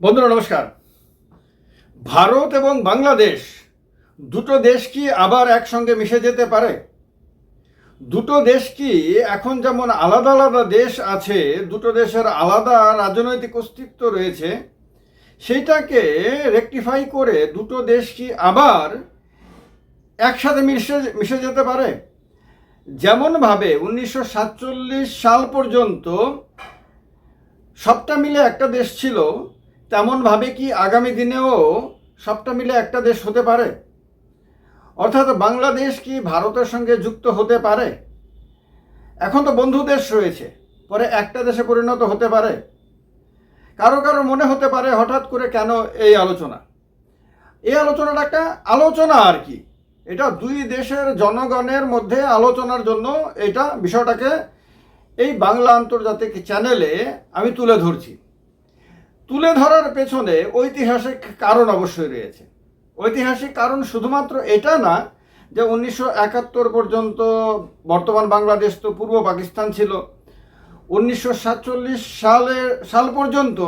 বন্ধুরা, নমস্কার। ভারত এবং বাংলাদেশ, দুটো দেশ কি আবার একসঙ্গে মিশে যেতে পারে? দুটো দেশ কি এখন যেমন আলাদা আলাদা দেশ আছে, দুটো দেশের আলাদা রাজনৈতিক অস্তিত্ব রয়েছে, সেইটাকে রেকটিফাই করে দুটো দেশ কি আবার একসাথে মিশে মিশে যেতে পারে? যেমনভাবে উনিশশো সাতচল্লিশ সাল পর্যন্ত সবটা মিলে একটা দেশ ছিল তেমনভাবে কি আগামী দিনেও সবটা মিলে একটা দেশ হতে পারে? অর্থাৎ বাংলাদেশ কি ভারতের সঙ্গে যুক্ত হতে পারে? এখন তো বন্ধু দেশ রয়েছে, পরে একটা দেশে পরিণত হতে পারে। কারও কারও মনে হতে পারে হঠাৎ করে কেন এই আলোচনা? এই আলোচনাটা একটা আলোচনা আর কি। এটা দুই দেশের জনগণের মধ্যে আলোচনার জন্য এটা বিষয়টাকে এই বাংলা আন্তর্জাতিক চ্যানেলে আমি তুলে ধরছি। তুলে ধরার পেছনে ঐতিহাসিক কারণ অবশ্যই রয়েছে। ঐতিহাসিক কারণ শুধুমাত্র এটা না যে উনিশশো একাত্তর পর্যন্ত বর্তমান বাংলাদেশ তো পূর্ব পাকিস্তান ছিল। উনিশশো সাতচল্লিশ সালে, সাল পর্যন্ত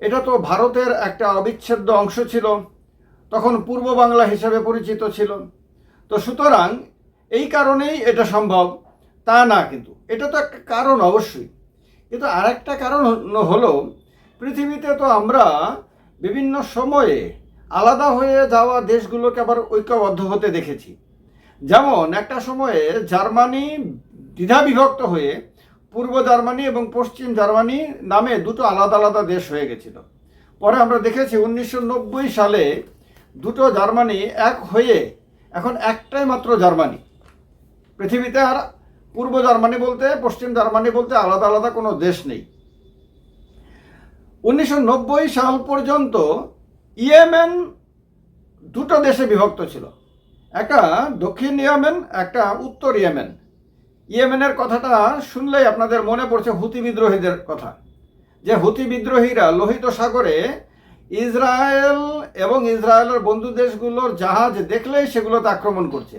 এটা তো ভারতের একটা অবিচ্ছেদ্য অংশ ছিল। তখন পূর্ব বাংলা হিসেবে পরিচিত ছিল। তো সুতরাং এই কারণেই এটা সম্ভব, তা না কিন্তু। এটা তো একটা কারণ অবশ্যই। কিন্তু আরেকটা কারণ হলো পৃথিবীতে তো আমরা বিভিন্ন সময়ে আলাদা হয়ে যাওয়া দেশগুলোকে আবার ঐক্যবদ্ধ হতে দেখেছি। যেমন একটা সময়ে জার্মানি দ্বিধা বিভক্ত হয়ে পূর্ব জার্মানি এবং পশ্চিম জার্মানি নামে দুটো আলাদা আলাদা দেশ হয়ে গেছিল। পরে আমরা দেখেছি উনিশশো নব্বই সালে দুটো জার্মানি এক হয়ে এখন একটাই মাত্র জার্মানি। পৃথিবীতে আর পূর্ব জার্মানি বলতে পশ্চিম জার্মানি বলতে আলাদা আলাদা কোনো দেশ নেই। উনিশশো নব্বই সাল পর্যন্ত ইয়েমেন দুটো দেশে বিভক্ত ছিল। একটা দক্ষিণ ইয়েমেন, একটা উত্তর ইয়েমেন। ইয়েমেনের কথাটা শুনলেই আপনাদের মনে পড়ছে হুতি বিদ্রোহীদের কথা। যে হুতি বিদ্রোহীরা লোহিত সাগরে ইসরায়েল এবং ইসরায়েলের বন্ধু দেশগুলোর জাহাজ দেখলেই সেগুলোতে আক্রমণ করছে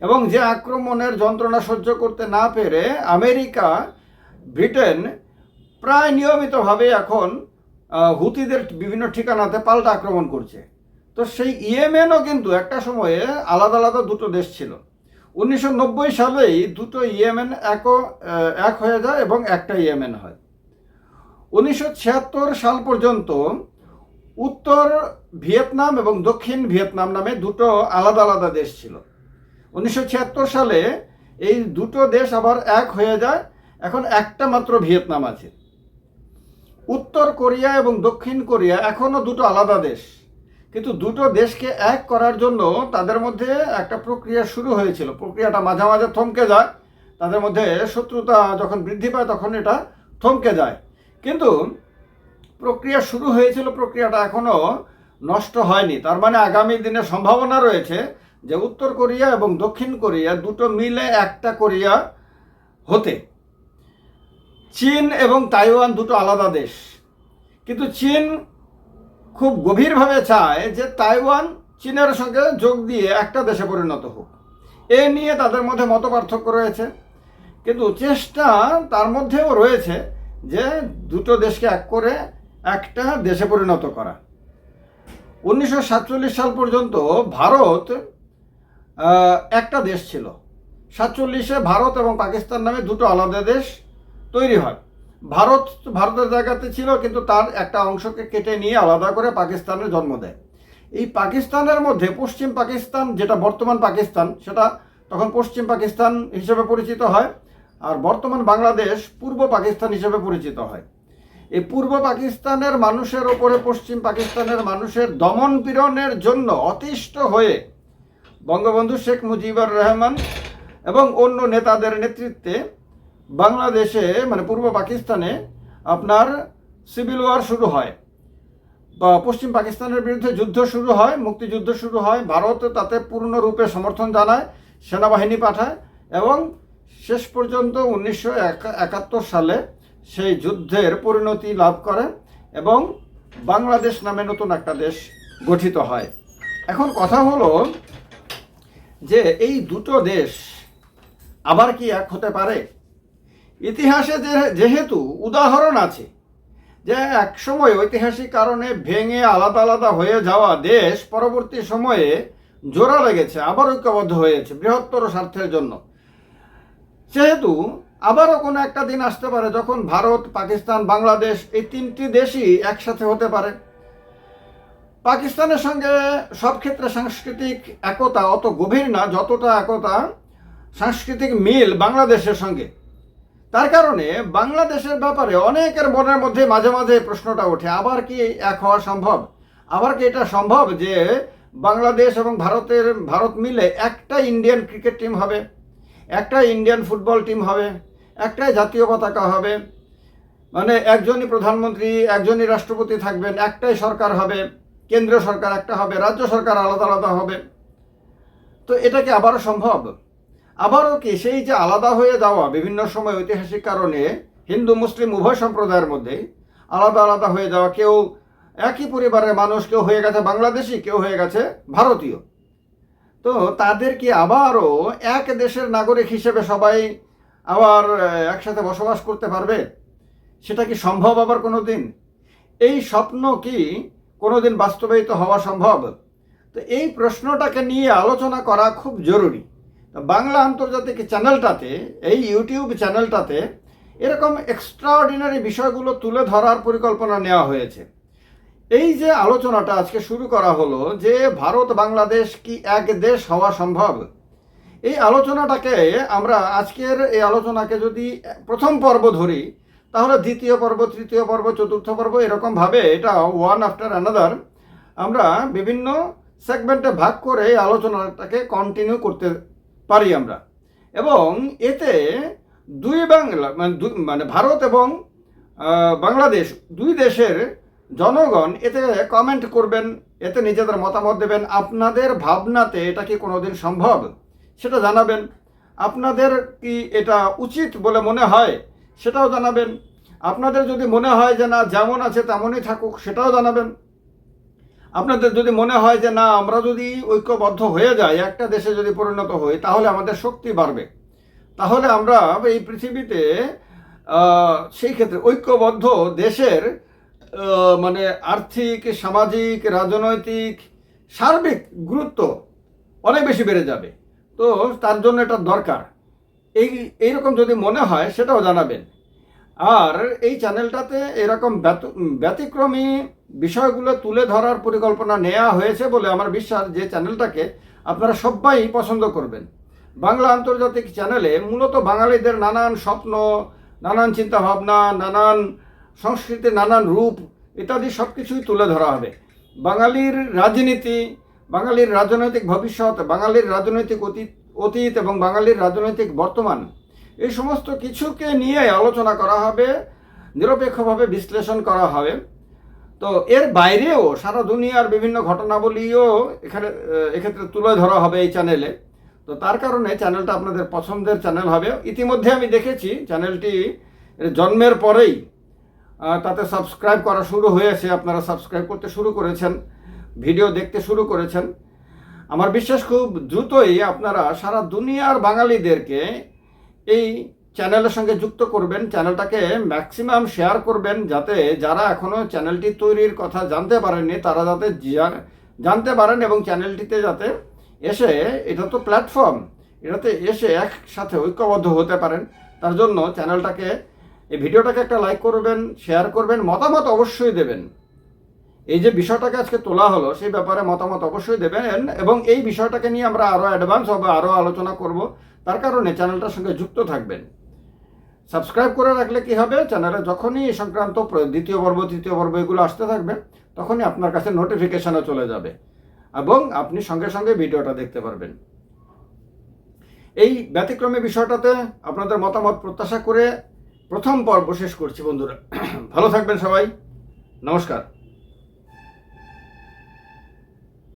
এবং যে আক্রমণের যন্ত্রণা সহ্য করতে না পেরে আমেরিকা, ব্রিটেন প্রায় নিয়মিতভাবে এখন হুতিদের বিভিন্ন ঠিকানাতে পাল্টা আক্রমণ করছে। তো সেই ইয়েমেনও কিন্তু একটা সময়ে আলাদা আলাদা দুটো দেশ ছিল। উনিশশো নব্বই সালেই দুটো ইয়েমেন এক এক হয়ে যায় এবং একটা ইয়েমেন হয়। উনিশশো ছিয়াত্তর সাল পর্যন্ত উত্তর ভিয়েতনাম এবং দক্ষিণ ভিয়েতনাম নামে দুটো আলাদা আলাদা দেশ ছিল। উনিশশো ছিয়াত্তর সালে এই দুটো দেশ আবার এক হয়ে যায়। এখন একটা মাত্র ভিয়েতনাম আছে। উত্তর কোরিয়া এবং দক্ষিণ কোরিয়া এখনও দুটো আলাদা দেশ। কিন্তু দুটো দেশকে এক করার জন্য তাদের মধ্যে একটা প্রক্রিয়া শুরু হয়েছিল। প্রক্রিয়াটা মাঝে মাঝে থমকে যায়। তাদের মধ্যে শত্রুতা যখন বৃদ্ধি পায়, তখন এটা থমকে যায়। কিন্তু প্রক্রিয়া শুরু হয়েছিল, প্রক্রিয়াটা এখনও নষ্ট হয়নি। তার মানে আগামী দিনে সম্ভাবনা রয়েছে যে উত্তর কোরিয়া এবং দক্ষিণ কোরিয়া দুটো মিলে একটা কোরিয়া হতে। চীন এবং তাইওয়ান দুটো আলাদা দেশ। কিন্তু চীন খুব গভীরভাবে চায় যে তাইওয়ান চীনের সঙ্গে যোগ দিয়ে একটা দেশে পরিণত হোক। এ নিয়ে তাদের মধ্যে মত পার্থক্য রয়েছে। কিন্তু চেষ্টা তার মধ্যেও রয়েছে যে দুটো দেশকে এক করে একটা দেশে পরিণত করা। উনিশশো সাতচল্লিশ সাল পর্যন্ত ভারত একটা দেশ ছিল। সাতচল্লিশে ভারত এবং পাকিস্তান নামে দুটো আলাদা দেশ। তৈরি হয়। ভারত, ভারতের জায়গাতে ছিল, কিন্তু তার একটা অংশকে কেটে নিয়ে আলাদা করে পাকিস্তানের জন্ম দেয়। এই পাকিস্তানের মধ্যে পশ্চিম পাকিস্তান, যেটা বর্তমান পাকিস্তান, সেটা তখন পশ্চিম পাকিস্তান হিসেবে পরিচিত হয়, আর বর্তমান বাংলাদেশ পূর্ব পাকিস্তান হিসেবে পরিচিত হয়। এই পূর্ব পাকিস্তানের মানুষের ওপরে পশ্চিম পাকিস্তানের মানুষের দমন পীড়নের জন্য অতিষ্ঠ হয়ে বঙ্গবন্ধু শেখ মুজিবুর রহমান এবং অন্য নেতাদের নেতৃত্বে বাংলাদেশে মানে পূর্ব পাকিস্তানে আপনার সিভিল ওয়ার শুরু হয়। বা পশ্চিম পাকিস্তানের বিরুদ্ধে যুদ্ধ শুরু হয়, মুক্তিযুদ্ধ শুরু হয়, ভারত তাতে পূর্ণরূপে সমর্থন জানায়, সেনাবাহিনী পাঠায় এবং শেষ পর্যন্ত উনিশশো একাত্তর সালে সেই যুদ্ধের পরিণতি লাভ করে এবং বাংলাদেশ নামে নতুন একটা দেশ গঠিত হয়। এখন কথা হলো যে এই দুটো দেশ আবার কি এক হতে পারে? ইতিহাসে যেহেতু উদাহরণ আছে যে যে একসময় ঐতিহাসিক কারণে ভেঙে আলাদা আলাদা হয়ে যাওয়া দেশ পরবর্তী সময়ে জোড়া লেগেছে, আবার ঐক্যবদ্ধ হয়েছে বৃহত্তর স্বার্থের জন্য। সেহেতু আবারও কোনো একটা দিন আসতে পারে যখন ভারত, পাকিস্তান, বাংলাদেশ এই তিনটি দেশই একসাথে হতে পারে। পাকিস্তানের সঙ্গে সব ক্ষেত্রে সাংস্কৃতিক একতা অত গভীর না, যতটা একতা সাংস্কৃতিক মিল বাংলাদেশের সঙ্গে। তার কারণে বাংলাদেশের ব্যাপারে অনেকের মনের মধ্যে মাঝে মাঝে প্রশ্নটা ওঠে, আবার কি এক হওয়া সম্ভব? আবার কি এটা সম্ভব যে বাংলাদেশ এবং ভারতের, ভারত মিলে একটা ইন্ডিয়ান ক্রিকেট টিম হবে, একটা ইন্ডিয়ান ফুটবল টিম হবে একটাই জাতীয় পতাকা হবে মানে একজনই প্রধানমন্ত্রী, একজনই রাষ্ট্রপতি থাকবেন, একটাই সরকার হবে, কেন্দ্রীয় সরকার একটা হবে, রাজ্য সরকার আলাদা আলাদা হবে। তো এটা কি আবারও সম্ভব? আবারও কি সেই যে আলাদা হয়ে যাওয়া বিভিন্ন সময় ঐতিহাসিক কারণে হিন্দু, মুসলিম উভয় সম্প্রদায়ের মধ্যে আলাদা আলাদা হয়ে যাওয়া, কেউ একই পরিবারের মানুষ, কেউ হয়ে গেছে বাংলাদেশি, কেউ হয়ে গেছে ভারতীয়। তো তাদের কি আবারও এক দেশের নাগরিক হিসেবে সবাই আবার একসাথে বসবাস করতে পারবে? সেটা কি সম্ভব আবার কোনো দিন এই স্বপ্ন কি কোনো দিন বাস্তবায়িত হওয়া সম্ভব? তো এই প্রশ্নটাকে নিয়ে আলোচনা করা খুব জরুরি। বাংলা আন্তর্জাতিক চ্যানেলটাতে, এই ইউটিউব চ্যানেলটাতে এরকম এক্সট্রাঅর্ডিনারি বিষয়গুলো তুলে ধরার পরিকল্পনা নেওয়া হয়েছে। এই যে আলোচনাটা আজকে শুরু করা হলো যে ভারত বাংলাদেশ কি এক দেশ হওয়া সম্ভব? এই আলোচনাটাকে আমরা আজকের এই আলোচনাকে যদি প্রথম পর্ব ধরি, তাহলে দ্বিতীয় পর্ব, তৃতীয় পর্ব, চতুর্থ পর্ব এরকমভাবে এটা ওয়ান আফটার অ্যানাদার আমরা বিভিন্ন সেগমেন্টে ভাগ করে এই আলোচনাটাকে কন্টিনিউ করতে পারি আমরা। এবং এতে দুই বাংলা মানে মানে ভারত এবং বাংলাদেশ দুই দেশের জনগণ এতে কমেন্ট করবেন, এতে নিজেদের মতামত দেবেন। আপনাদের ভাবনাতে এটা কি কোনোদিন সম্ভব? সেটা জানাবেন। আপনাদের কি এটা উচিত বলে মনে হয়? সেটাও জানাবেন। আপনাদের যদি মনে হয় যে না, যেমন আছে তেমনই থাকুক, সেটাও জানাবেন। আপনাদের যদি মনে হয় যে না, আমরা যদি ঐক্যবদ্ধ হয়ে যাই, একটা দেশে যদি পরিণত হই, তাহলে আমাদের শক্তি বাড়বে। তাহলে আমরা এই পৃথিবীতে সেই ক্ষেত্রে ঐক্যবদ্ধ দেশের মানে আর্থিক, সামাজিক, রাজনৈতিক, সার্বিক গুরুত্ব অনেক বেশি বেড়ে যাবে। তো তার জন্য এটা দরকার। এই, এইরকম যদি মনে হয়, সেটাও জানাবেন। আর এই চ্যানেলটাতে এরকম ব্যত- ব্যতিক্রমী বিষয়গুলো তুলে ধরার পরিকল্পনা নেওয়া হয়েছে বলে আমার বিশ্বাস যে চ্যানেলটাকে আপনারা সবাই পছন্দ করবেন। বাংলা আন্তর্জাতিক চ্যানেলে মূলত বাঙালিদের নানান স্বপ্ন, নানান চিন্তাভাবনা, নানান সংস্কৃতির নানান রূপ ইত্যাদি সব কিছুই তুলে ধরা হবে। বাঙালির রাজনীতি, বাঙালির রাজনৈতিক ভবিষ্যৎ, বাঙালির রাজনৈতিক অতীত অতীত এবং বাঙালির রাজনৈতিক বর্তমান এই সমস্ত কিছুকে নিয়ে আলোচনা করা হবে, নিরপেক্ষভাবে বিশ্লেষণ করা হবে। তো এর বাইরেও সারা দুনিয়ার বিভিন্ন ঘটনাবলীও এখানে এক্ষেত্রে তুলে ধরা হবে এই চ্যানেলে তো তার কারণে চ্যানেলটা আপনাদের পছন্দের চ্যানেল হবে। ইতিমধ্যে আমি দেখেছি চ্যানেলটি জন্মের পরেই তাতে সাবস্ক্রাইব করা শুরু হয়েছে। আপনারা সাবস্ক্রাইব করতে শুরু করেছেন ভিডিও দেখতে শুরু করেছেন। আমার বিশ্বাস খুব দ্রুতই আপনারা সারা দুনিয়ার বাঙালিদেরকে এই চ্যানেলের সঙ্গে যুক্ত করবেন, চ্যানেলটাকে ম্যাক্সিমাম শেয়ার করবেন, যাতে যারা এখনও চ্যানেলটি তৈরির কথা জানতে পারেননি, তারা যাতে জানতে পারেন এবং চ্যানেলটিতে যাতে এসে, এটা তো প্ল্যাটফর্ম এটাতে এসে একসাথে ঐক্যবদ্ধ হতে পারেন, তার জন্য চ্যানেলটাকে, এই ভিডিওটাকে একটা লাইক করবেন শেয়ার করবেন, মতামত অবশ্যই দেবেন। এই যে বিষয়টাকে আজকে তোলা হলো, সেই ব্যাপারে মতামত অবশ্যই দেবেন এবং এই বিষয়টাকে নিয়ে আমরা আরও অ্যাডভান্স হবে আরও আলোচনা করব, তার কারণে চ্যানেলটার সঙ্গে যুক্ত থাকবেন। সাবস্ক্রাইব করে রাখলে কি হবে? চ্যানেলে যখনই এই সংক্রান্ত দ্বিতীয় পর্ব, তৃতীয় পর্ব এগুলো আসতে থাকবে, তখনই আপনার কাছে নোটিফিকেশানও চলে যাবে। এবং আপনি সঙ্গে সঙ্গে ভিডিওটা দেখতে পারবেন। এই ব্যতিক্রমী বিষয়টাতে আপনাদের মতামত প্রত্যাশা করে প্রথম পর্ব শেষ করছি বন্ধুরা। ভালো থাকবেন সবাই। নমস্কার।